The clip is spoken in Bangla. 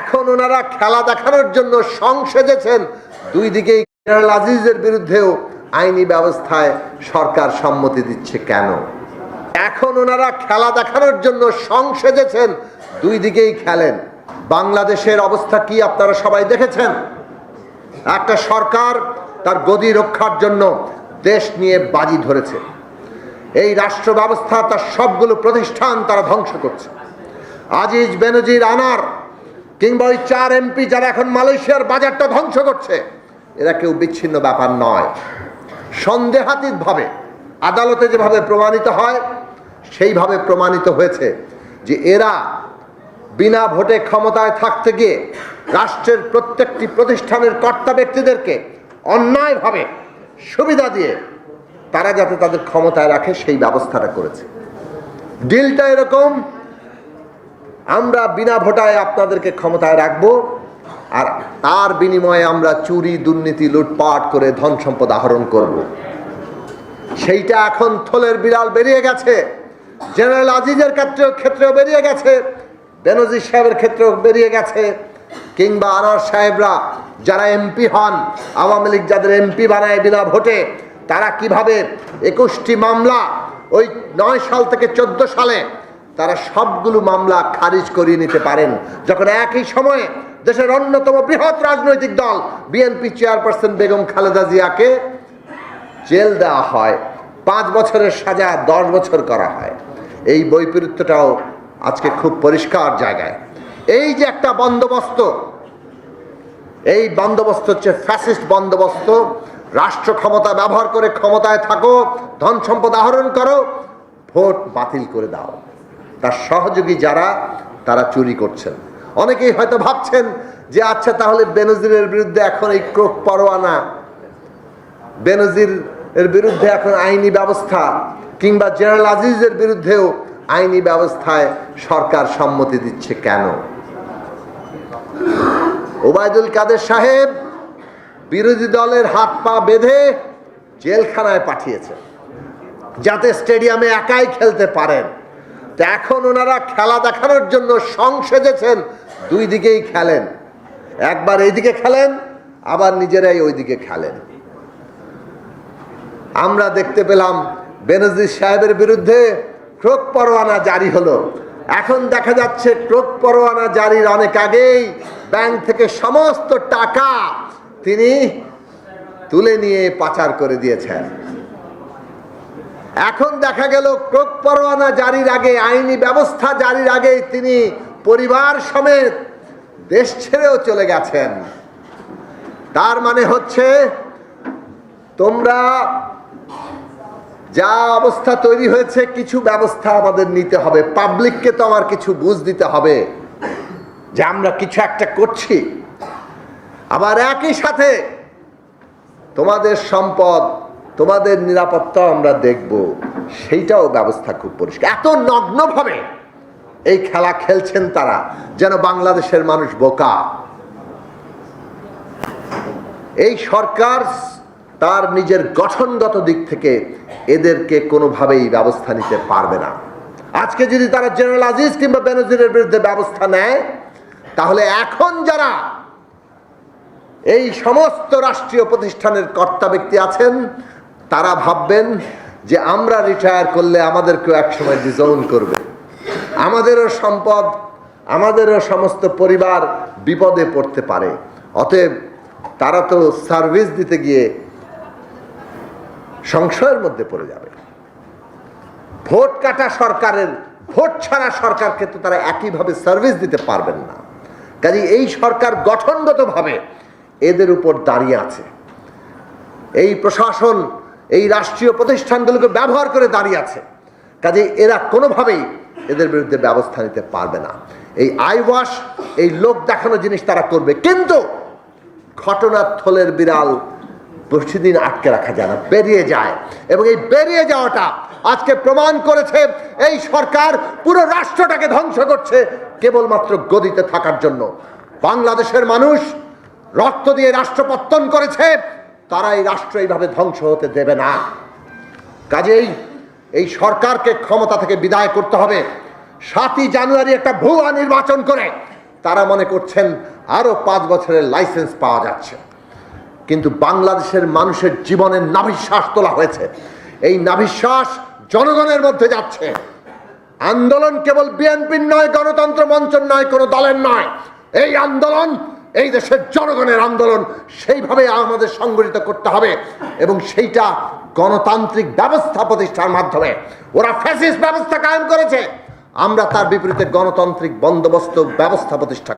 এখন ওনারা খেলা দেখানোর জন্য সং সেজেছেন। দুই দিকেই জেনারেল আজিজের বিরুদ্ধেও আইনি ব্যবস্থায় সরকার সম্মতি দিচ্ছে কেন? এখন ওনারা খেলা দেখানোর জন্য সং সেজেছেন, দুই দিকেই খেলেন। বাংলাদেশের অবস্থা কি আপনারা সবাই দেখেছেন? একটা সরকার তার গদি রক্ষার জন্য দেশ নিয়ে বাজি ধরেছে। এই রাষ্ট্র ব্যবস্থা তার সবগুলো প্রতিষ্ঠান তারা ধ্বংস করছে। আজিজ বেনজির আনার কিংবা ওই চার এমপি যারা এখন মালয়েশিয়ার বাজারটা ধ্বংস করছে, এরা কেউ বিচ্ছিন্ন ব্যাপার নয়। সন্দেহাতীতভাবে, আদালতে যেভাবে প্রমাণিত হয়, সেইভাবে প্রমাণিত হয়েছে যে এরা বিনা ভোটে ক্ষমতায় থাকতে গিয়ে রাষ্ট্রের প্রত্যেকটি প্রতিষ্ঠানের কর্তা ব্যক্তিদেরকে অন্যায়ভাবে সুবিধা দিয়ে তারা যাতে তাদের ক্ষমতায় রাখে, সেই ব্যবস্থাটা করেছে। ডিলটা এরকম আমরা বিনা ভোটায় আপনাদেরকে ক্ষমতায় রাখব, আর তার বিনিময়ে আমরা চুরি, দুর্নীতি, লুটপাট করে ধন সম্পদ আহরণ করব। সেইটা এখন থলের বিড়াল বেরিয়ে গেছে, জেনারেল আজিজের ক্ষেত্রেও ক্ষেত্রেও বেরিয়ে গেছে, বেনজির সাহেবের ক্ষেত্রেও বেরিয়ে গেছে, কিংবা আনার সাহেবরা যারা এমপি হন, আওয়ামী লীগ যাদের এমপি বানায় বিনা ভোটে, তারা কীভাবে একুশটি মামলা ওই নয় সাল থেকে চোদ্দ সালে তারা সবগুলো মামলা খারিজ করিয়ে নিতে পারেন। যখন একই সময়ে দেশের অন্যতম বৃহৎ রাজনৈতিক দল, বিএনপি চেয়ারপারসন বেগম খালেদা জিয়াকে জেল দেওয়া হয়, পাঁচ বছরের সাজা, দশ বছর করা হয়। এই বৈপরীত্যটাও আজকে খুব পরিষ্কার জায়গায়। এই যে একটা বন্দোবস্ত, এই বন্দোবস্ত হচ্ছে ফ্যাসিস্ট বন্দোবস্ত। রাষ্ট্র ক্ষমতা ব্যবহার করে ক্ষমতায় থাকো, ধন সম্পদ আহরণ করো, ভোট বাতিল করে দাও। তার সহযোগী যারা, তারা চুরি করছেন। অনেকেই হয়তো ভাবছেন যে আচ্ছা তাহলে বেনজিরের বিরুদ্ধে এখন এই ক্রোক পরোয়ানা, বেনজির এর বিরুদ্ধে এখন আইনি ব্যবস্থা, কিংবা জেনারেল আজিজের বিরুদ্ধেও আইনি ব্যবস্থায় সরকার সম্মতি দিচ্ছে কেন? ওবায়দুল কাদের সাহেব বিরোধী দলের হাত পা বেঁধে জেলখানায় পাঠিয়েছে যাতে স্টেডিয়ামে একাই খেলতে পারেন। এখন ওনারা খেলা দেখানোর জন্য সং সেজেছেন, দুই দিকেই খেলেন। একবার এইদিকে খেলেন, আবার নিজেরাই ওইদিকে খেলেন। আমরা দেখতে পেলাম বেনজির সাহেবের বিরুদ্ধে ক্রোক পরোয়ানা জারি হলো। এখন দেখা যাচ্ছে ক্রোক পরোয়ানা জারির অনেক আগেই ব্যাংক থেকে সমস্ত টাকা তিনি তুলে নিয়ে পাচার করে দিয়েছেন। এখন দেখা গেল ক্রোক পরোয়ানা জারির আগে, আইনি ব্যবস্থা জারির আগে তিনি পরিবার সমেত দেশ ছেড়েও চলে গেছেন। তার মানে হচ্ছে, তোমরা যা অবস্থা তৈরি হয়েছে, কিছু ব্যবস্থা আমাদের নিতে হবে। পাবলিককে তো আমার কিছু বুঝ দিতে হবে যে আমরা কিছু একটা করছি। আবার একই সাথে তোমাদের সম্পদ তোমাদের নিরাপত্তা আমরা দেখব। সেইটাও ব্যবস্থা খুব পরিষ্কার। এত নগ্নভাবে এই খেলা খেলছেন তারা, যেন বাংলাদেশের মানুষ বোকা। এই সরকার তার নিজের গঠনগত দিক থেকে এদেরকে কোনোভাবেই ব্যবস্থা নিতে পারবে না। আজকে যদি তারা জেনারেল আজিজ কিংবা বেনজিরের বিরুদ্ধে ব্যবস্থা নেয়, তাহলে এখন যারা এই সমস্ত রাষ্ট্রীয় প্রতিষ্ঠানের কর্তা ব্যক্তি আছেন তারা ভাববেন যে আমরা রিটায়ার করলে আমাদেরকেও একসময় ডিজাউন করবে। আমাদেরও সম্পদ, আমাদেরও সমস্ত পরিবার বিপদে পড়তে পারে। অতএব তারা তো সার্ভিস দিতে গিয়ে সংশয়ের মধ্যে পড়ে যাবে। ভোট কাটা সরকারের, ভোট ছাড়া সরকারকে তো তারা একইভাবে সার্ভিস দিতে পারবেন না। কাজে এই সরকার গঠনগতভাবে এদের উপর দাঁড়িয়ে আছে। এই প্রশাসন এই রাষ্ট্রীয় প্রতিষ্ঠানগুলোকে ব্যবহার করে দাঁড়িয়ে আছে। কাজে এরা কোনোভাবেই এদের বিরুদ্ধে ব্যবস্থা নিতে পারবে না। এই আইওয়াশ, এই লোক দেখানো জিনিস তারা করবে। কিন্তু ঘটনার থলের বিড়াল বেশিদিন আটকে রাখা যায় না, বেরিয়ে যায়। এবং এই বেরিয়ে যাওয়াটা আজকে প্রমাণ করেছে এই সরকার পুরো রাষ্ট্রটাকে ধ্বংস করছে কেবলমাত্র গদিতে থাকার জন্য। বাংলাদেশের মানুষ রক্ত দিয়ে রাষ্ট্রপত্তন করেছে। তারা এই রাষ্ট্র এইভাবে ধ্বংস হতে দেবে না। কাজেই এই সরকারকে ক্ষমতা থেকে বিদায় করতে হবে। সাতই জানুয়ারি একটা ভুয়া নির্বাচন করে তারা মনে করছেন আরও পাঁচ বছরের লাইসেন্স পাওয়া যাচ্ছে। কিন্তু বাংলাদেশের মানুষের জীবনের নাভিশ্বাস তোলা হয়েছে। এই নাভিশ্বাস জনগণের মধ্যে যাচ্ছে। আন্দোলন কেবল বিএনপির নয়, গণতন্ত্র মঞ্চের নয়, কোনো দলের নয়। এই আন্দোলন এই দেশের জনগণের আন্দোলন সেইভাবে আমাদের সংগঠিত করতে হবে এবং সেইটা গণতান্ত্রিক ব্যবস্থা প্রতিষ্ঠার মাধ্যমে। ওরা ফ্যাসিস ব্যবস্থা কায়েম করেছে। আমরা তার বিপরীতে গণতান্ত্রিক বন্দোবস্ত ব্যবস্থা প্রতিষ্ঠা